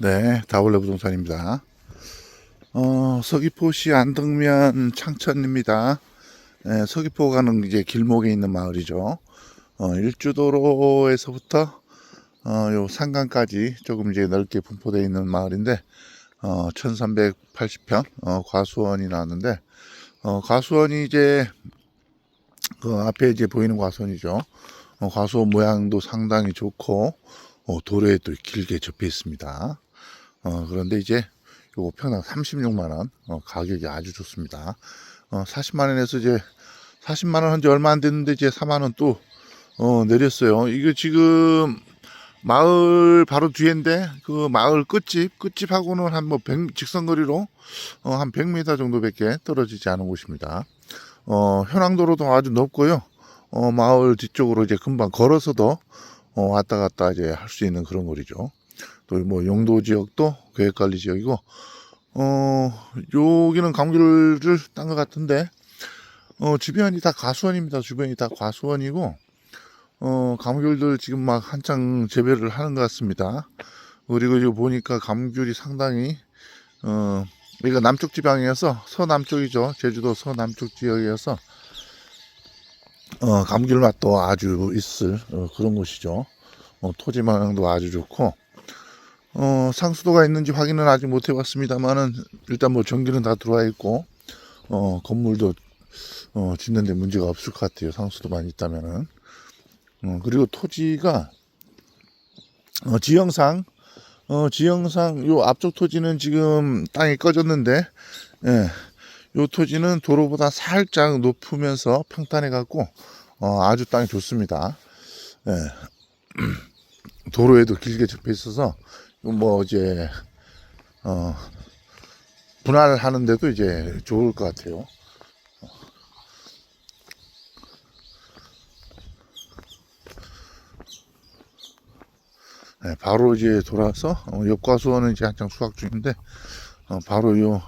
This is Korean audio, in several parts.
네, 다올레 부동산입니다. 어, 서귀포시 안덕면 창천입니다. 네, 서귀포 가는 이제 길목에 있는 마을이죠. 어, 일주도로에서부터 어, 요 산간까지 조금 이제 넓게 분포되어 있는 마을인데 어, 1380평 어, 과수원이 나왔는데 어, 과수원이 이제 그 앞에 이제 보이는 과수원이죠. 어, 과수원 모양도 상당히 좋고 어, 도로에 또 길게 접해 있습니다. 어, 그런데 이제 요거 평당 36만 원 어, 가격이 아주 좋습니다. 어, 40만 원에서 이제 40만 원 한 지 얼마 안 됐는데 이제 4만 원 또 어, 내렸어요. 이거 지금 마을 바로 뒤인데 그 마을 끝집 끝집하고는 한뭐 100, 직선거리로 어, 한 100m 정도밖에 떨어지지 않은 곳입니다. 어, 현황도로도 아주 높고요. 어, 마을 뒤쪽으로 이제 금방 걸어서도 어, 왔다 갔다 이제 할 수 있는 그런 거리죠. 또뭐 용도 지역도 계획관리 지역이고, 어, 여기는 감귤을 딴 것 같은데, 어, 주변이 다 가수원입니다. 주변이 다 과수원이고, 어, 감귤들 지금 막 한창 재배를 하는 것 같습니다. 그리고 이거 보니까 감귤이 상당히, 어, 여기가 남쪽 지방이어서, 서남쪽이죠. 제주도 서남쪽 지역이어서, 어, 감귤 맛도 아주 있을 어, 그런 곳이죠. 어, 토지 모양도 아주 좋고, 어, 상수도가 있는지 확인은 아직 못 해봤습니다만은, 일단 뭐 전기는 다 들어와 있고, 어, 건물도, 어, 짓는데 문제가 없을 것 같아요. 상수도만 있다면은. 어, 그리고 토지가, 어, 지형상, 어, 지형상, 요 앞쪽 토지는 지금 땅이 꺼졌는데, 예, 요 토지는 도로보다 살짝 높으면서 평탄해 갖고 어, 아주 땅이 좋습니다. 예. 도로에도 길게 접해 있어서 뭐 이제 어, 분할하는데도 이제 좋을 것 같아요. 네, 바로 이제 돌아서 어, 옆과수원은 이제 한창 수확 중인데 어, 바로 요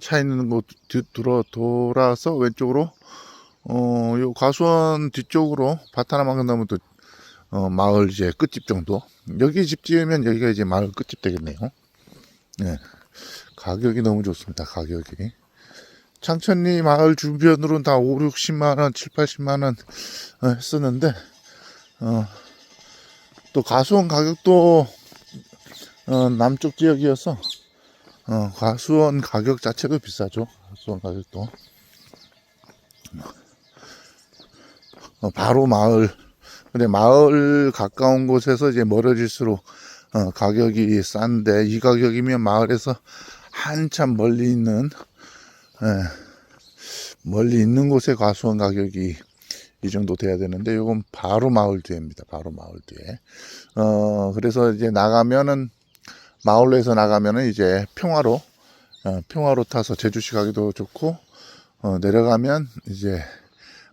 차 있는 곳 뒤- 들어 돌아서 왼쪽으로 어, 요 과수원 뒤쪽으로 밭 하나만 건너면 또 어, 마을 이제 끝집 정도. 여기 집 지으면 여기가 이제 마을 끝집 되겠네요. 네. 가격이 너무 좋습니다. 가격이. 창천리 마을 주변으로는 다 5, 60만 원, 7, 80만 원 어, 했었는데 어, 또 가수원 가격도 어, 남쪽 지역이어서 어, 과수원 가격 자체도 비싸죠. 과수원 가격도. 어, 바로 마을. 근데 마을 가까운 곳에서 이제 멀어질수록 어, 가격이 싼데 이 가격이면 마을에서 한참 멀리 있는 예, 멀리 있는 곳에 과수원 가격이 이 정도 돼야 되는데 이건 바로 마을 뒤에입니다. 바로 마을 뒤에. 어 그래서 이제 나가면은 마을로에서 나가면은 이제 평화로 어, 평화로 타서 제주시 가기도 좋고 어, 내려가면 이제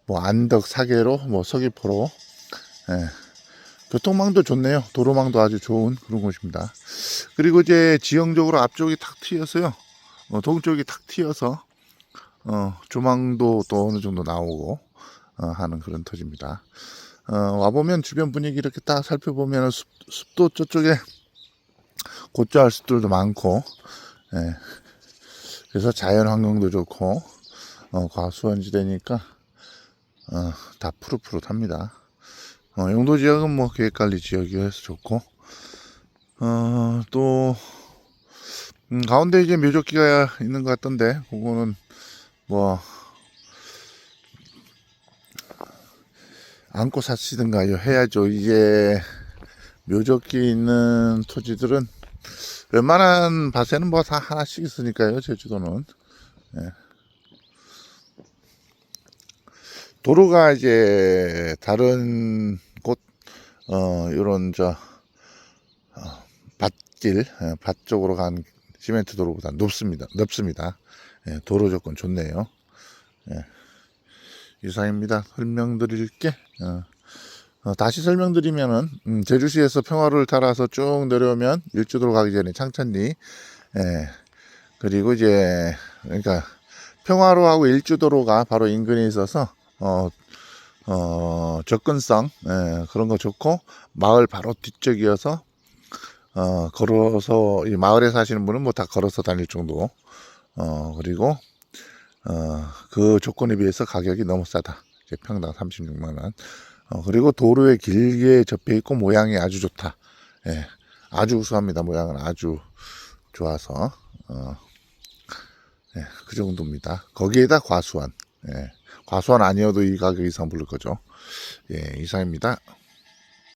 뭐 안덕 사계로 뭐 서귀포로 예. 교통망도 좋네요. 도로망도 아주 좋은 그런 곳입니다. 그리고 이제 지형적으로 앞쪽이 탁 트여서요. 어, 동쪽이 탁 트여서 어, 조망도 또 어느 정도 나오고 어, 하는 그런 터지입니다. 어, 와보면 주변 분위기 이렇게 딱 살펴보면 숲, 숲도 저쪽에 곧잘 숲들도 많고 예. 그래서 자연 환경도 좋고 어, 과수원지대니까 어, 다 푸릇푸릇합니다. 어, 용도 지역은 뭐 계획관리 지역이어서 좋고 어, 또 음, 가운데 이제 묘적기가 있는 것 같던데 그거는 뭐 안고 사시든가요 해야죠. 이제 묘적기 있는 토지들은 웬만한 밭에는 뭐 다 하나씩 있으니까요. 제주도는 예. 도로가 이제 다른 곳, 어, 요런 저, 어, 밭길, 예, 밭 쪽으로 간 시멘트 도로보다 높습니다. 넓습니다. 예, 도로 조건 좋네요. 예. 이상입니다. 설명드릴 게. 어, 어, 다시 설명드리면은, 음, 제주시에서 평화를 따라서 쭉 내려오면 일주도로 가기 전에 창천리, 예, 그리고 이제, 그러니까, 평화로하고 일주도로가 바로 인근에 있어서, 어, 어, 접근성, 예, 그런 거 좋고, 마을 바로 뒤쪽이어서, 어, 걸어서 이 마을에 사시는 분은 뭐 다 걸어서 다닐 정도. 어, 그리고 어, 그 조건에 비해서 가격이 너무 싸다. 이제 평당 36만 원. 어, 그리고 도로에 길게 접해 있고 모양이 아주 좋다. 예. 아주 우수합니다. 모양은 아주 좋아서. 어, 예, 그 정도입니다. 거기에다 과수원. 예. 과수원 아니어도 이 가격 이상 부를 거죠. 예, 이상입니다.